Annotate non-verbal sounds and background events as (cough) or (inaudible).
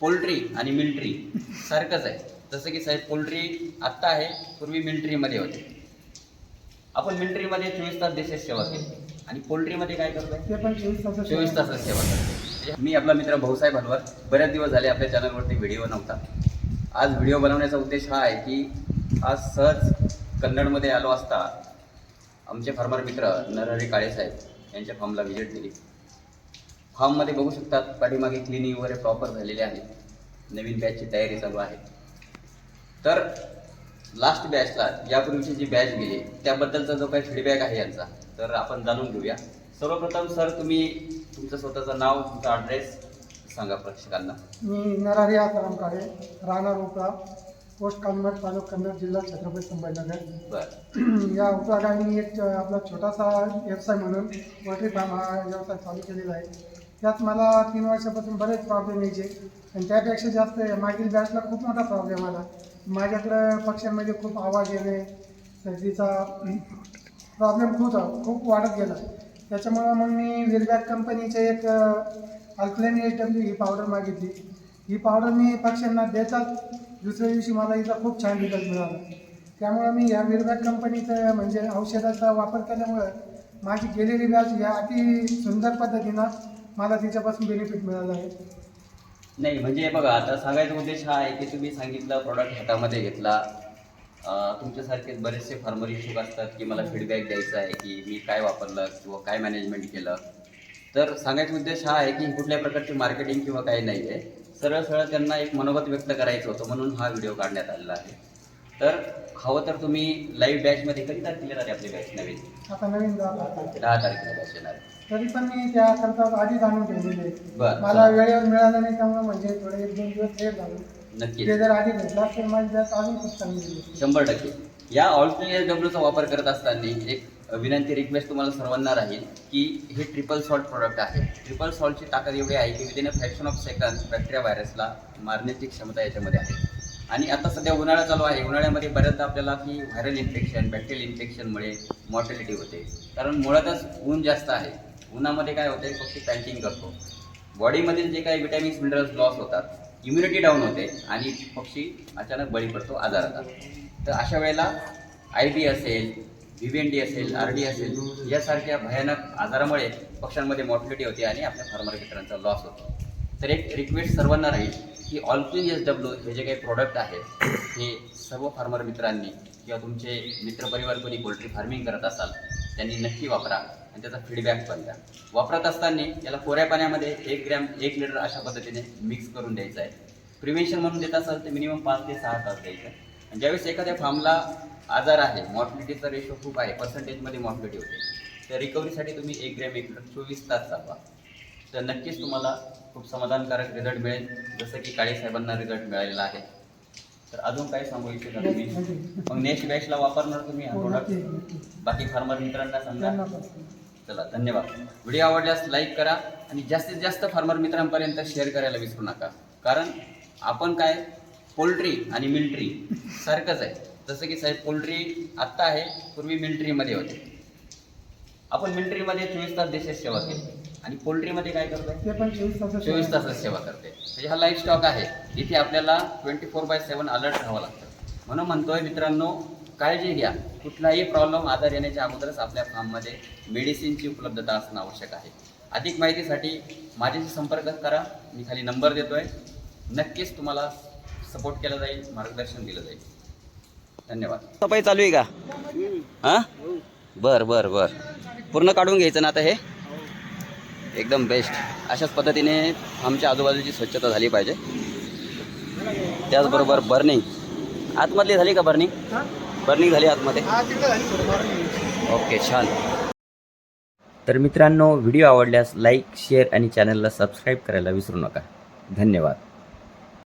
Poultry आणि military सारखंच आहे. जसं की साहेब पोल्ट्री आत्ता आहे पूर्वी मिलिटरीमध्ये होते. आपण मिलिटरीमध्ये चोवीस तास देशात सेवा केली. आणि पोल्ट्रीमध्ये काय करतोय? ते पण चोवीस तास तासात सेवा करतो मी आपला मित्र भाऊसाहेब हलवर बऱ्याच दिवस झाले आपल्या चॅनलवरती व्हिडिओ नव्हता. आज व्हिडिओ बनवण्याचा उद्देश हा आहे की आज सहज कन्नडमध्ये आलो असता आमचे फार्मर मित्र नरहरी काळेसाहेब यांच्या फार्मला व्हिजिट दिली. फार्ममध्ये बघू शकतात पाठीमागे क्लिनिंग वगैरे प्रॉपर झालेले आहे नवीन बॅचची तयारी चालू आहे. तर लास्ट बॅचला यापूर्वीची जी बॅच गेली त्याबद्दलचा जो काही फीडबॅक आहे यांचा तर आपण जाणून घेऊया. सर्वप्रथम सर तुम्ही तुमचं स्वतःचं नाव तुमचा ॲड्रेस सांगा प्रेक्षकांना. मी नरारी आसाराम काळे राहणार उपळा पोस्ट कन्नड तालुका कन्नड जिल्हा छत्रपती संभाजीनगर. (clears throat) या उपलागाने मी एक आपला छोटासा व्यवसाय म्हणून पोल्ट्री फार्म हा व्यवसाय चालू केलेला आहे. त्यात मला तीन वर्षापासून बरेच प्रॉब्लेम यायचे. आणि त्यापेक्षा जास्त मागील बॅचला खूप मोठा प्रॉब्लेम आला. माझ्याकडं पक्ष्यांमध्ये खूप आवाज येणे सर्दीचा प्रॉब्लेम खूप खूप वाढत गेला. त्याच्यामुळं मग मी विरबॅक कंपनीचे एक अल्कलेन एच डब्ल्यू ही पावडर मागितली. ही पावडर मी पक्ष्यांना देतात दुसऱ्या दिवशी मला हिचा खूप छान रिझल्ट मिळाला. त्यामुळं मी या विरबॅक कंपनीचं म्हणजे औषधाचा वापर केल्यामुळं माझी गेलेली बॅच या अति सुंदर पद्धतीनं मला तिच्यापासून बेनिफिट मिळालं आहे. नाही म्हणजे बघा आता सांगायचा उद्देश हा आहे की तुम्ही सांगितलं प्रॉडक्ट हातामध्ये घेतला. अं, तुमच्यासारखे बरेचसे फार्मर इच्छुक असतात की मला फीडबॅक द्यायचा आहे की मी काय वापरलं किंवा काय मॅनेजमेंट केलं. तर सांगायचा उद्देश हा आहे की कुठल्या प्रकारची मार्केटिंग किंवा काही नाही आहे सरळ सरळ त्यांना एक मनोगत व्यक्त करायचं होतं म्हणून हा व्हिडिओ काढण्यात आलेला आहे. तर हवं तर तुम्ही लाईव्ह बॅचमध्ये कधी तारखेला राहते आपली बॅच नवीन आता नवीन जात. दहा तारखेला बॅच येणार. तरी पण मी त्याकरता आधी जाणून ठेवलेले. बरं. मला वेळेवर मिळालं नाही त्यामुळे म्हणजे थोडे एक दोन दिवस लेट झालो नक्कीच ते जर आधी भेटला तर माझी बॅच अजून खूप चांगली गेली शंभर टक्के या ऑल्टरनेट डब्ल्यूचा वापर करत असताना एक विनंती रिक्वेस्ट तुम्हाला सर्वांना राहील की हे ट्रिपल सॉल्ट प्रोडक्ट आहे ट्रिपल सॉल्टची ताकद एवढी आहे की within a fraction of second bacteria व्हायरसला मारण्याची क्षमता याच्यामध्ये आहे आणि आता सध्या उन्हाळा चालू आहे. उन्हाळ्यामध्ये बऱ्याचदा आपल्याला की व्हायरल इन्फेक्शन बॅक्टेरियल इन्फेक्शनमुळे मॉर्टॅलिटी होते. कारण मुळातच ऊन जास्त आहे. उन्हामध्ये काय होते पक्षी पॅन्टिंग करतो. बॉडीमधील जे काही विटॅमिन्स मिनरल्स लॉस होतात इम्युनिटी डाऊन होते आणि पक्षी अचानक बळी पडतो आजाराला तर अशा वेळेला आय बी असेल व्ही एन डी असेल आर डी असेल यासारख्या भयानक आजारामुळे पक्ष्यांमध्ये मॉर्टॅलिटी होते आणि आपल्या फार्मर मित्रांचा लॉस होतो. तर एक रिक्वेस्ट सर्वांना राहील की ऑलक्लीन एस डब्ल्यू हे जे काही प्रोडक्ट आहेत हे सर्व फार्मर मित्रांनी किंवा तुमचे मित्रपरिवार कोणी पोल्ट्री फार्मिंग करत असाल त्यांनी नक्की वापरा आणि त्याचा फीडबॅक पण द्या. वापरत असताना याला कोऱ्या पाण्यामध्ये एक ग्रॅम एक लिटर अशा पद्धतीने मिक्स करून द्यायचं आहे. प्रिव्हेन्शन म्हणून देत असाल तर मिनिमम पाच ते सहा तास द्यायचं आहे. आणि ज्यावेळेस एखाद्या फार्मला आजार आहे मॉर्टिलिटीचा रेशो खूप आहे पर्सेंटेजमध्ये मॉर्टिलिटी होते तर रिकव्हरीसाठी तुम्ही एक ग्रॅम एक लिटर चोवीस तास चालवा तर नक्कीच तुम्हाला खूप समाधानकारक रिझल्ट मिळेल जसं की काळे साहेबांना रिझल्ट मिळालेला आहे. तर अजून काय सांगू इच्छिता तुम्ही? मग नेक्स्ट बॅचला वापरणार तुम्ही हा हो, प्रोडक्ट नक्की. बाकी फार्मर मित्रांना सांगा. चला धन्यवाद. व्हिडिओ आवडल्यास लाईक करा आणि जास्तीत जास्त फार्मर मित्रांपर्यंत शेअर करायला विसरू नका. कारण आपण काय? पोल्ट्री आणि मिलिटरी सारखंच आहे. जसं की साहेब पोल्ट्री आत्ता आहे पूर्वी मिलिटरीमध्ये होते. आपण मिलिटरीमध्ये चोवीस तास देशात सेवा केली. आणि पोल्ट्रीमध्ये काय करतोय? चोवीस तास चोवीस तासात सेवा करते म्हणजे हा लाईफ स्टॉक आहे. इथे आपल्याला twenty four by seven alert राहावं लागतं. म्हणून म्हणतोय मित्रांनो काळजी घ्या. कुठलाही प्रॉब्लेम आजार येण्याच्या अगोदरच आपल्या फार्ममध्ये मेडिसिनची उपलब्धता असणं आवश्यक आहे. अधिक माहितीसाठी माझ्याशी संपर्क करा. मी खाली नंबर देतोय. नक्कीच तुम्हाला सपोर्ट केला जाईल मार्गदर्शन दिलं जाईल. धन्यवाद. सफाई चालू आहे का? हां? बर बर बर. पूर्ण काढून घ्यायचं ना आता हे? एकदम बेस्ट अशाच पद्धतीने आमच्या आजूबाजूची स्वच्छता झाली पाहिजे. त्याचबरोबर बर्निंग आतमधली झाली का बर्निंग बर्निंग झाली आतमध्ये. ओके छान. तर मित्रांनो व्हिडिओ आवडल्यास लाईक शेअर आणि चॅनलला सबस्क्राईब करायला विसरू नका. धन्यवाद.